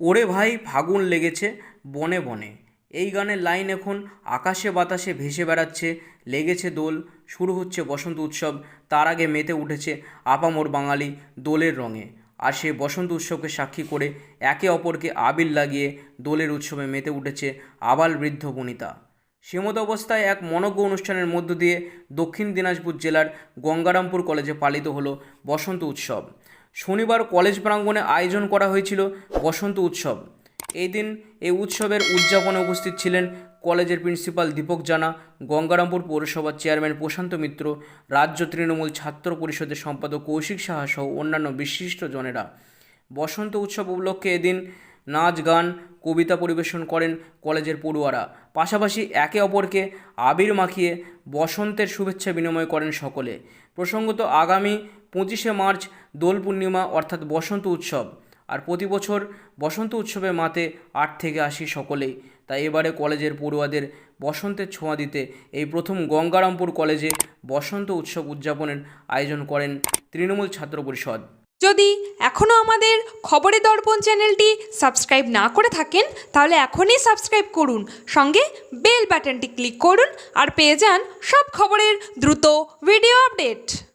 ওরে ভাই ফাগুন লেগেছে বনে বনে। এই গানের লাইন এখন আকাশে বাতাসে ভেসে বেড়াচ্ছে, লেগেছে দোল, শুরু হচ্ছে বসন্ত উৎসব, তার আগে মেতে উঠেছে আপামোর বাঙালি দোলের রঙে। আর সেই বসন্ত উৎসবকে সাক্ষী করে একে অপরকে আবির লাগিয়ে দোলের উৎসবে মেতে উঠেছে আবাল বৃদ্ধ বনিতা। সেমত অবস্থায় এক মনজ্ঞ অনুষ্ঠানের মধ্য দিয়ে দক্ষিণ দিনাজপুর জেলার গঙ্গারামপুর কলেজে পালিত হলো বসন্ত উৎসব। শনিবার কলেজ প্রাঙ্গণে আয়োজন করা হয়েছিল বসন্ত উৎসব। এই দিন এই উৎসবের উদযাপনে উপস্থিত ছিলেন কলেজের প্রিন্সিপাল দীপক জানা, গঙ্গারামপুর পৌরসভার চেয়ারম্যান প্রশান্ত মিত্র, রাজ্য তৃণমূল ছাত্র পরিষদের সম্পাদক কৌশিক সাহা সহ অন্যান্য বিশিষ্ট জনেরা। বসন্ত উৎসব উপলক্ষে এদিন নাচ, গান, কবিতা পরিবেশন করেন কলেজের পড়ুয়ারা। পাশাপাশি একে অপরকে আবির মাখিয়ে বসন্তের শুভেচ্ছা বিনিময় করেন সকলে। প্রসঙ্গত আগামী পঁচিশে মার্চ দোল পূর্ণিমা অর্থাৎ বসন্ত উৎসব। আর প্রতি বছর বসন্ত উৎসবে মাতে আট থেকে আসি সকলেই। তাই এবারে কলেজের পড়ুয়াদের বসন্তের ছোঁয়া দিতে এই প্রথম গঙ্গারামপুর কলেজে বসন্ত উৎসব উদযাপনের আয়োজন করেন তৃণমূল ছাত্র পরিষদ। যদি এখনও আমাদের খবরের দর্পণ চ্যানেলটি সাবস্ক্রাইব না করে থাকেন, তাহলে এখনই সাবস্ক্রাইব করুন। সঙ্গে বেল বাটনটি ক্লিক করুন আর পেয়ে যান সব খবরের দ্রুত ভিডিও আপডেট।